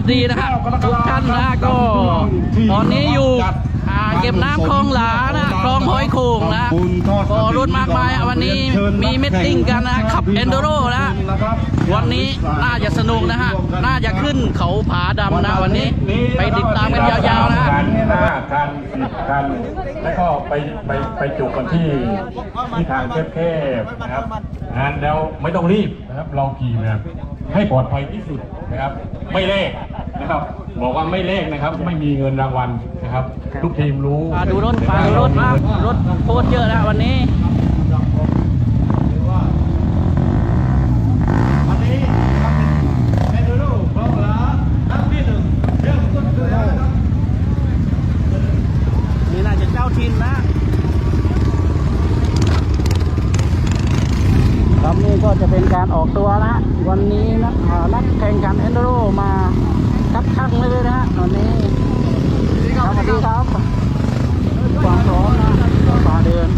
วัสดีนะครับทุกท่านนะก็ ตอนนี้อยู่อ่างเก็บน้ำคลองหลานะคลองหอยโข่งนะก็รถมากมายวันนี้มีมิทติ้งกันนะขับเอนโดโรนะวันนี้น่าจะสนุกนะฮะน่าจะขึ้นเขาผาดำนะวันนี้ ไปติดตามกันยาวๆนะคันห้าคันสิบคันแล้วก็ไปไปไปจุกันที่ที่ทางแคบๆนะครับงานแล้วไม่ต้องรีบนะครับเราขี่แบบ ให้ปลอดภัยที่สุดนะครับ ไม่เลขนะครับ บอกว่าไม่เลขนะครับ ไม่มีเงินรางวัลนะครับ ทุกทีมรู้มาดูรถมาดูรถมารถโคตรเยอะนะวันนี้วันนี้ครับเป็นเมนูลูกคลองหลาครั้งที่หนึ่งเริ่มต้นขึ้นแล้วนะครับนี่น่าจะเจ้าทินนะครับนี่ก็จะเป็นการออกตัวนะ วันนี้ นักแข่งขันเอนโดโรมาคับข้างเลยนะวันนี้ครับสวัสดีครับความพร้อมนะฝ่าเดิน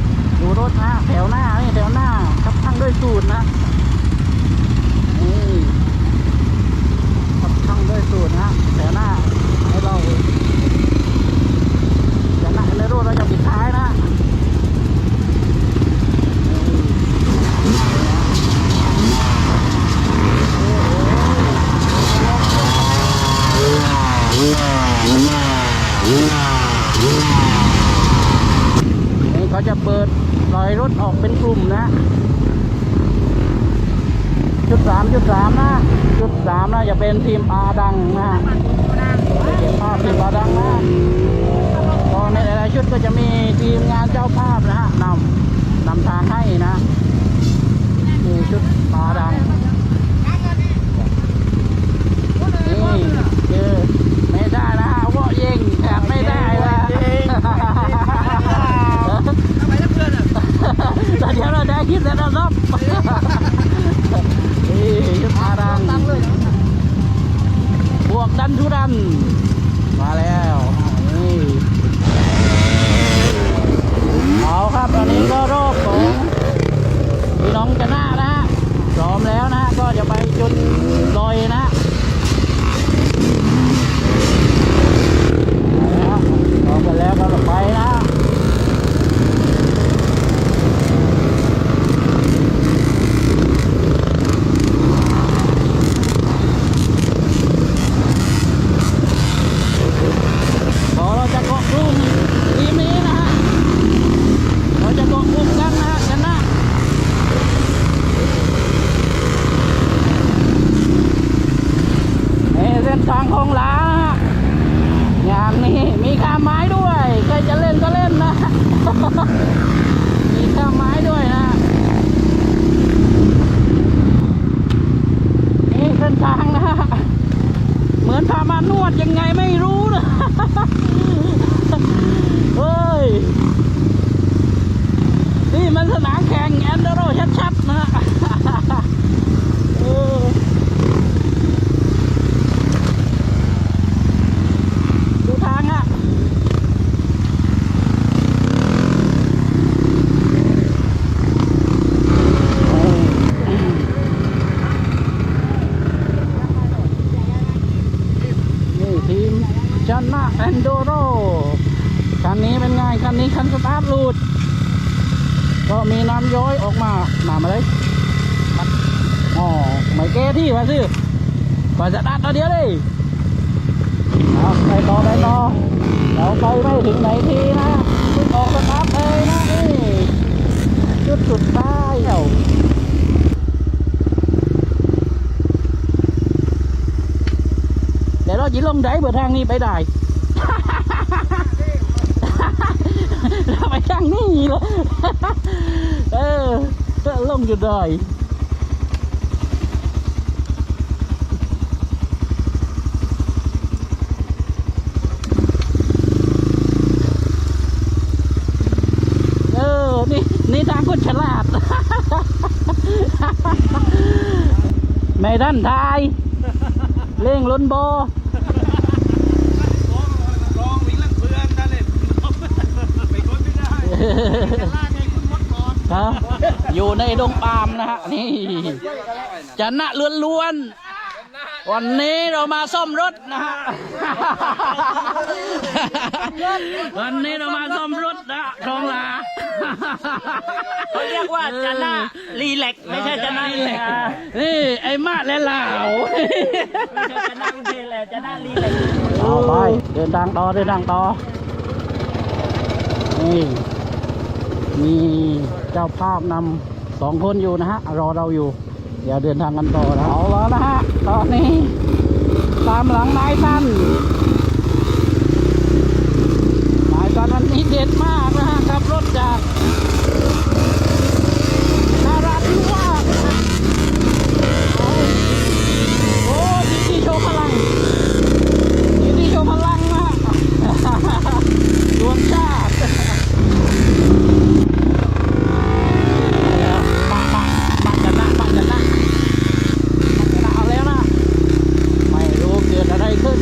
ดูรถนะแถวหน้านี่แถวหน้าคับข้างด้วยสูตรนะนี่คับข้างด้วยสูตรนะแถวหน้าให้เราอย่างนั้นในรูปเราจะปิดท้ายนะ นี่เขาจะเปิดลอยรถออกเป็นกลุ่มนะจุดสามจุดสามนะจุดสามนะจะเป็นทีมอาดังนะเก็บภาพทีมอาดังนะก็ในหลายๆชุดก็จะมีทีมงานเจ้าภาพนะฮะนำนำทางให้นะมีชุดปลาดังนี่คือไม่ได้นะฮะว่าเย่งแถบไม่ได้นะแต่เดี๋ยวเราได้คิดแล้วนะครับนี่ชุดปลาดังบวกดันทุรัน มาแล้วนี่ เอาครับตอนนี้ก็รอบของพี่น้องจะหน้านะฮะพร้อมแล้วนะ ก็จะไปจนลอยนะแล้วพร้อมกันแล้วก็ไปนะพอเราจะเกาะกลุ่มทีมนี้นะฮะ เราจะเกาะกลุ่มกันนะฮะกันนะ นี่เส้นทางของหลานะฮะงานนี้มีข้ามไม้ด้วยใครจะเล่นก็เล่นนะ มีข้ามไม้ด้วยนะ นี่เส้นทางนะฮะเหมือนพามานวดยังไงไม่รู้นะเฮ้ย นี่มันสนามแข่งแอนเดโรชัดๆนะฮะ เออดูทางอะ นี่ทีมชนะแอนโดโรคันนี้เป็นไง คันนี้คันสตาร์ทรูด ก็มีน้ำย้อยออกมาหนามาเลยมันอ๋อไม่แก้ที่มาสิ ก่อนจะดัดเอาเดียวเลยไปต่อไปต่อเราไปไม่ถึงไหนทีนะขึ้นออกสตาร์ทเลยนะนี่จุดสุดท้ายเอ้าเดี๋ยวเราจะลงได้เบอร์ทางนี้ไปได้เราไปทางนี้เลยเออลงอยู่ได้อ นี่ นี่ทางคนฉลาด ไม่ท่านทาย เร่งล้นโบลองวิ่งลังเพื่อนนั่นเลยไปคนไม่ได้จะลากไงคุณมดก่อนครับอยู่ในดงปาล์มนะฮะนี่จะนะล้วนๆวันนี้เรามาซ่อมรถนะฮะวันนี้เรามาซ่อมรถนะทองหลา เขาเรียกว่าจะหน้ารีแลกซ์ไม่ใช่จะหน้ารีแลกซ์นี่ไอ้มาและลาวไม่ใช่จะหน้ารีแลกซ์จะหน้ารีแลกซ์เอาไปเดินทางต่อเดินทางต่อนี่มีเจ้าภาพนำสองคนอยู่นะฮะ รอเราอยู่ เดี๋ยวเดินทางกันต่อนะเอาแล้วนะฮะ ตอนนี้ ตามหลังนายตันนายตันวันนี้เด็ดมากนะฮะขับรถ จากนาราธิวาสนะฮะเอาโอ้ดีดีโชว์พลัง ยินดีชมพลังนะ ดวงชาติปะปะปะจะนะปะจะนะปะจะนะเอาแล้วนะ ไม่รู้เกิดอะไรขึ้น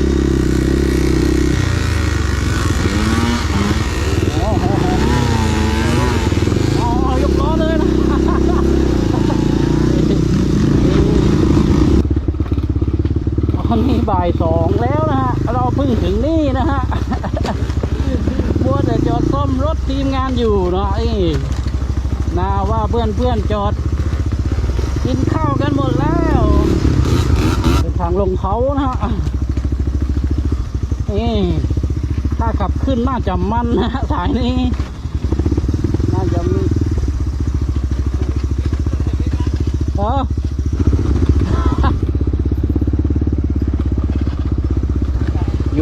โอ้โหโอ้โหยกล้อเลยนะ ตอนนี้บ่าย สองแล้วนะฮะ เราเพิ่งถึงนี่นะฮะมัวแต่จอดซ่อมรถทีมงานอยู่เนาะนาว่าเพื่อนเพื่อนๆจอด กินข้าวกันหมดแล้วเป็นทางลงเขานะฮะนี่ถ้าขับขึ้นน่าจะมันนะฮะสายนี้ น่าจะมีเออ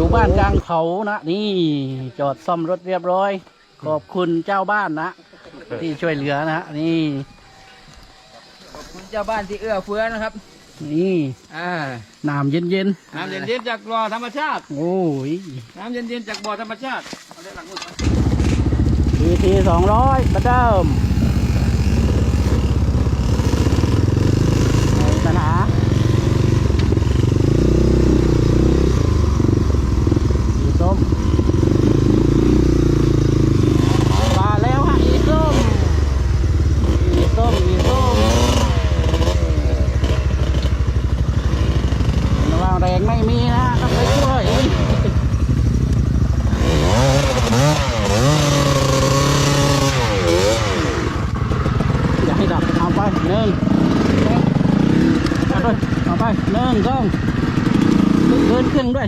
อยู่บ้านกลางเขานะ นี่จอดซ่อมรถเรียบร้อย ขอบคุณเจ้าบ้านนะ ที่ช่วยเหลือนะนี่คุณเจ้าบ้านที่เอื้อเฟื้อนะครับ นี่อ่าน้ำเย็นเย็นน้ำเย็นๆจากบ่อธรรมชาติๆโอ้ยน้ำเย็นๆจากบ่อธรรมชาติเอาได้หลังมือทีทีสองร้อยประเดิมในปัญหาสีส้มมาแล้วฮะอีส้มอีส้มอีส้มระวัง แรงไม่มีนะต้องไปช่วยอย่าให้ดับเอาไปหนึ่งเอาไปเอาไปหนึ่งสองเดินขึ้นด้วย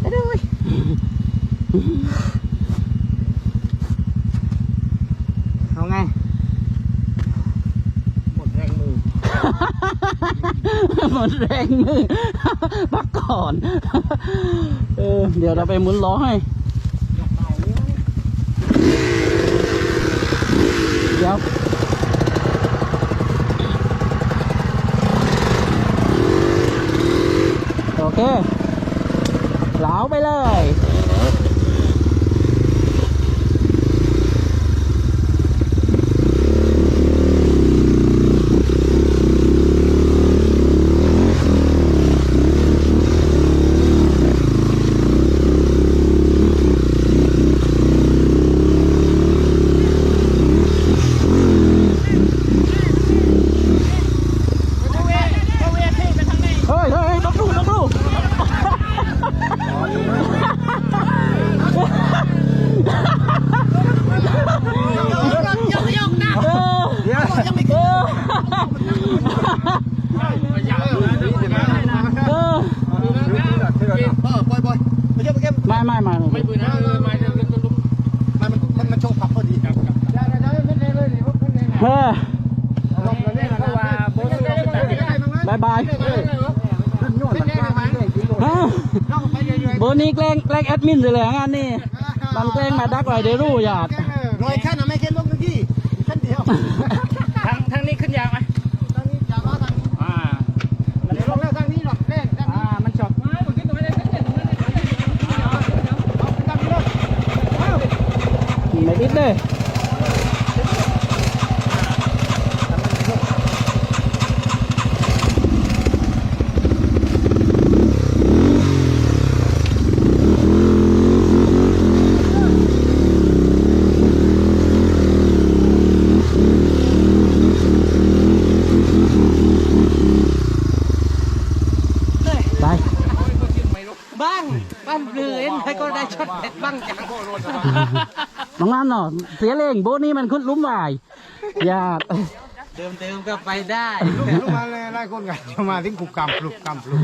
ไปด้วย เอาไง หมดแรงมือ หมดแรงมือพักก่อน เออ เดี๋ยวเราไปหมุนล้อให้เดี๋ยวโอเคเหลาไปเลย เฮ้ยเฮ้ยต้องดูต้องดูเออเออเออไม่ไม่ไม่ไม่ ปืนนะเออมาเดี๋ยวลุก เออ เพราะว่าโบสถ์ต้องตัด บายบายฮะโบ นี้แกล้งแกล้งแอดมินเลยแหละงานนี่มันแกล้งมาดักไว้เดี๋ยวรู้หยาดรอยแค่นั้นไม่แค่ลงนึงที่แค่เดียวทางทางนี้ขึ้นยาวไหมทางนี้จะมาทางนี้อ่ามันลงแล้วทางนี้หรอกแรกทางอ่ามันชอบไม่ผมคิดตรงนี้ขึ้นเนี่ย ไม่ติดเลยบ้างบ้านเรือเอ็นใครก็ได้ช็อตเด็ดบ้างจังน้องนั่นเนาะเสียเล่งโบทนี่มันขึ้นลุ้มวายอย่าเติมเติมก็ไปได้ ลูกลูกมาเลยไล่คนกันจะมาถึงกูกำปลุกกำปลุก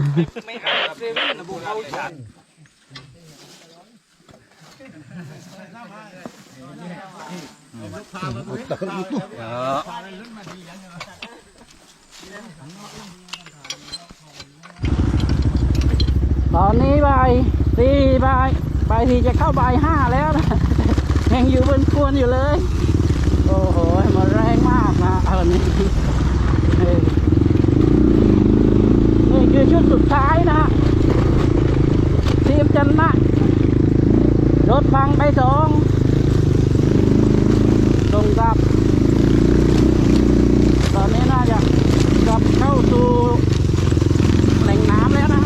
ตอนนี้ใบ่ายสี่บ่ายบ่ายสี่จะเข้าใบห้าแล้วนะยังอยู่บนควรอยู่เลย โอ้โหมันแรงมากนะเออนี่เออนี่คือชุดสุดท้ายนะทีมจันนะรถพังไปสองตรงกลับ ตอนนี้น่าจะกลับเข้าสู่แหล่งน้ำแล้วนะ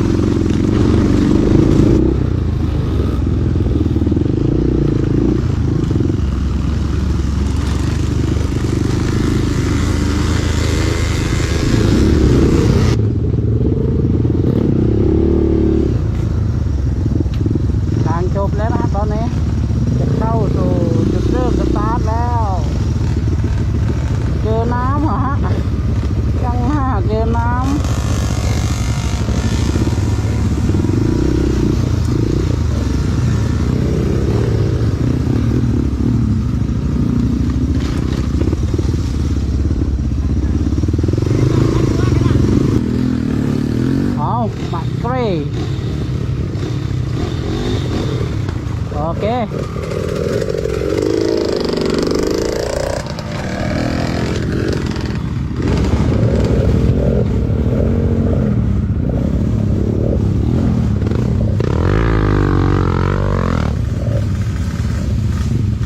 ทางจบแล้วนะตอนนี้ จะเข้าสู่จุดเริ่มสตาร์ทแล้ว เจอน้ำเหรอฮะยังห้าเจอน้ำเอามาเกรย์โอเค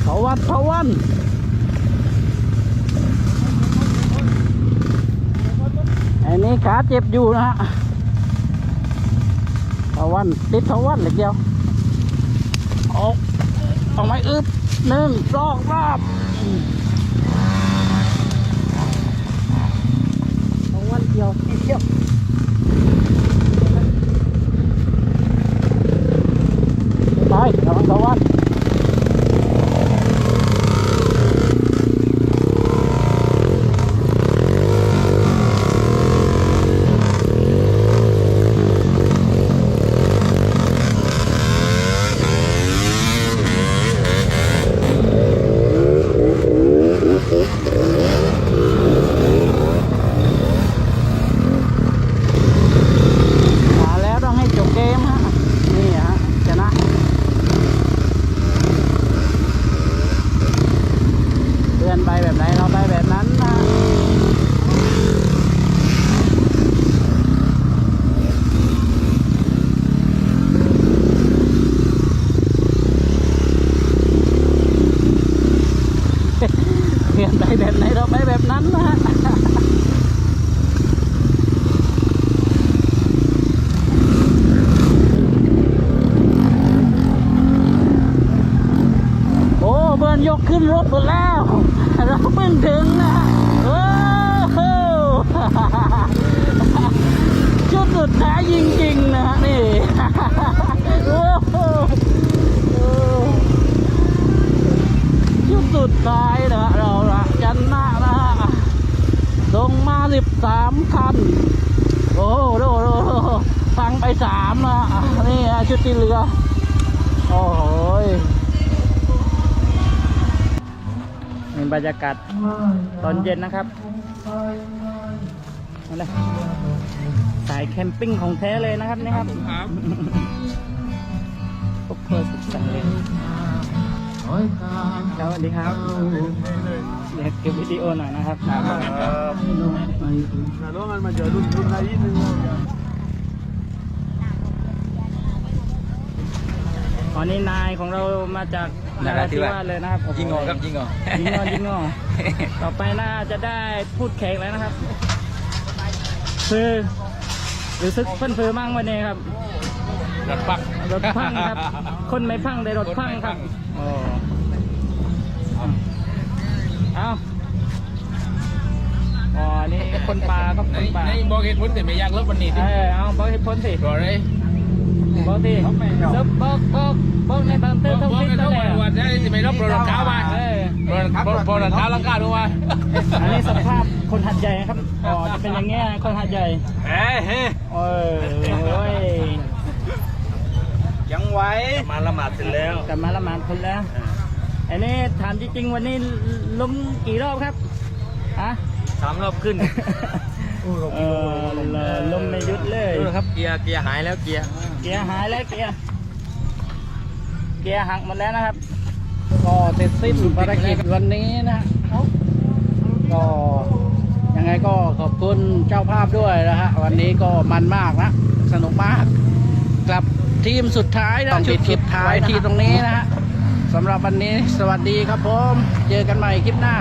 พะวันพะวันอันนี้ขา เจ็บอยู่นะฮะพะวันติดพะวันเหล็กเดียวออกออกไม้อึบหนึ่งสองรอบพะวันเดียวเดียวไประวังพะวัน มาแล้วต้องให้จบเกมฮะ นี่ฮะชนะ เพื่อนไปแบบไหนเราไปแบบนั้นนะ เพื่อนไปแบบไหนเราไปแบบนั้นนะฮะ โอ้เบิร์นยกขึ้นรถหมดแล้ว เราเพิ่งถึงนะโอ้โห ชุดสุดท้ายจริงๆนะฮะนี่ โอ้โหโอ้ชุดสุดท้ายนะฮะเราละจันนะนะฮะส่งมาสิบสามคัน โอ้โหดูดูดูฟัง ไปสามนะนี่ฮะชุดที่เหลือ โอ้โหเป็นบรรยากาศตอนเย็นนะครับนั่นแหละสายแคมปิ้งของแท้เลยนะครับนี่ครับพบเพอสุดสันเลยสวัสดีครับเดี๋ยวเก็บวิดีโอหน่อยนะครับน้องมันมาเจอรุ่นรุ่นอะไรนิดนึง ตอ นนี้นายของเรามาจากนราธิวาสเลยนะครับยิงงอครับยิงงอยิงงอยิงงอต่อไปน่าจะได้พูดแขกแล้วนะครับคือรู้สึกเพิ่นเฟือมั่งวันนี้ครับรถปักรถพังครับ คนไม่พังได้รถพังครับโอ้เอาอ๋อนี่คนปลาครับคนปลาในบอกเหตุผลแต่ไม่อยากลบวันนี้เออเอาบอกให้พ้นสิรอเลย บอกดิแล้วบอกบอกบอกในบางเตอร์ต้องคิดตั้งแต่ไม่รับโปรดข้าวมาเออโปรดโปรดข้าวลังกาดูมาอันนี้สภาพคนหัดใหญ่ครับอ๋อจะเป็นอย่างเงี้ยคนหัดใหญ่เฮ้ยเฮ้ยเออโอ้ยยังไหวมาละหมาดเสร็จแล้วกลับมาละหมาดคนแล้วอันนี้ถามจริงๆวันนี้ล้มกี่รอบครับฮะสามรอบขึ้นเออลมไม่หยุดเลยดูนะ ครับ เกียร์เกียร์หายแล้วเกียร์เกียร์หายแล้วเกียร์เกียร์หักหมดแล้วนะครับ ก็เสร็จสิ้นภารกิจวันนี้นะก็ยังไงก็ขอบคุณเจ้าภาพด้วยนะฮะวันนี้ก็มันมากนะสนุกมากกับทีมสุดท้ายนะชุดสุดท้ายที่ตรงนี้นะฮะสำหรับวันนี้สวัสดีครับผม เจอกันใหม่คลิปหน้า